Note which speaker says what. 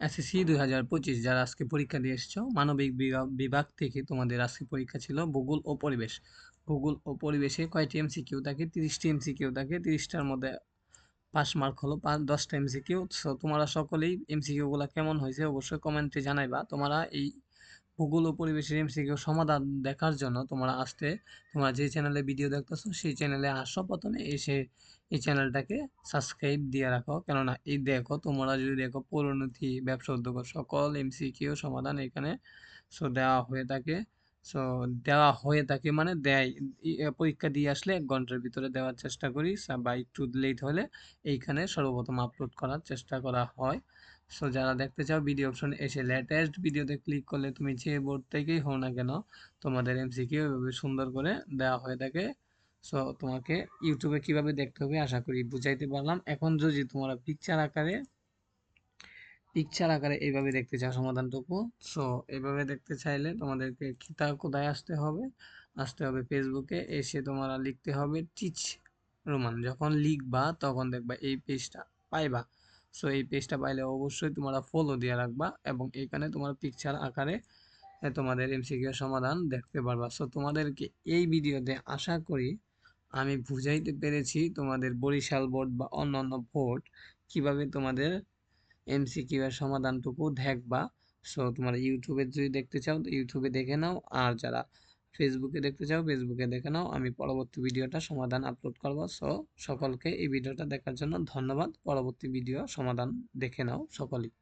Speaker 1: SSC দুই হাজার পঁচিশ, যারা আজকে পরীক্ষা দিয়ে এসেছ, মানবিক বিভাগ থেকে তোমাদের আজকে পরীক্ষা ছিল ভূগোল ও পরিবেশ। ভূগোল ও পরিবেশে কয়টি এমসিকিউ থাকে? তিরিশটি এমসিকিউ থাকে, তিরিশটার মধ্যে পাস মার্ক হলো পাঁচ, দশটা এমসিকিউ। সো তোমরা সকলেই এমসিকিউগুলো কেমন হয়েছে অবশ্যই কমেন্টে জানাইবা। তোমরা এই ভূগোল ও পরিবেশের এমসিকিউ সমাধান দেখার জন্য তোমরা আসতে তোমরা যে চ্যানেলে ভিডিও দেখতেছো, সেই চ্যানেলে আসো প্রথমে, এসে এই চ্যানেলটাকে সাবস্ক্রাইব দিয়ে রাখো। কেননা এই দেখো, তোমরা যদি দেখো পরিণতি ব্যবসা উদ্যোগ সকল এমসিকিউ সমাধান এখানে সো দেওয়া হয়ে থাকে। সো দেওয়া হয়ে থাকে মানে দেয় পরীক্ষা দিয়ে আসলে এক ঘণ্টার ভিতরে দেওয়ার চেষ্টা করি বা একটু লেট হলে এইখানে সর্বপ্রথম আপলোড করার চেষ্টা করা হয়। সো যারা দেখতে চাও ভিডিও অপশন এসে লেটেস্ট ভিডিওতে ক্লিক করলে তুমি যে বোর্ড থেকেই হও না কেন, তোমাদের এমসিকিউ এভাবে সুন্দর করে দেওয়া হয়ে থাকে। সো তোমাকে ইউটিউবে কীভাবে দেখতে হবে আশা করি বুঝাইতে পারলাম। এখন যদি তোমরা পিকচার আকারে পিকচার আকারে এইভাবে দেখতে চাও, সমাধানটুকু। সো এইভাবে দেখতে চাইলে তোমাদেরকে খিতা কোথায় আসতে হবে? আসতে হবে ফেসবুকে এসে তোমরা লিখতে হবে টিচ রোমান যখন লিখবা, তখন দেখবা এই পেজটা পাইবা। সো এই পেজটা পাইলে অবশ্যই তোমরা ফলো দিয়ে রাখবা এবং এখানে তোমার পিকচার আকারে তোমাদের এমসিকিউ সমাধান দেখতে পারবা। সো তোমাদেরকে এই ভিডিওতে আশা করি আমি বুঝাইতে পেরেছি তোমাদের বরিশাল বোর্ড বা অন্যান্য বোর্ড কীভাবে তোমাদের এমসিকিউ এর সমাধানটুকু দেখবা। সো তোমার ইউটিউবে যদি দেখতে চাও ইউটিউবে দেখে নাও। আর যারা ফেসবুকে দেখতে চাও ফেসবুকে দেখে নাও। আমি পরবর্তী ভিডিওটা সমাধান আপলোড করব। সো সকলকে এই ভিডিওটা দেখার জন্য ধন্যবাদ। পরবর্তী ভিডিও সমাধান দেখে নাও সকলেই।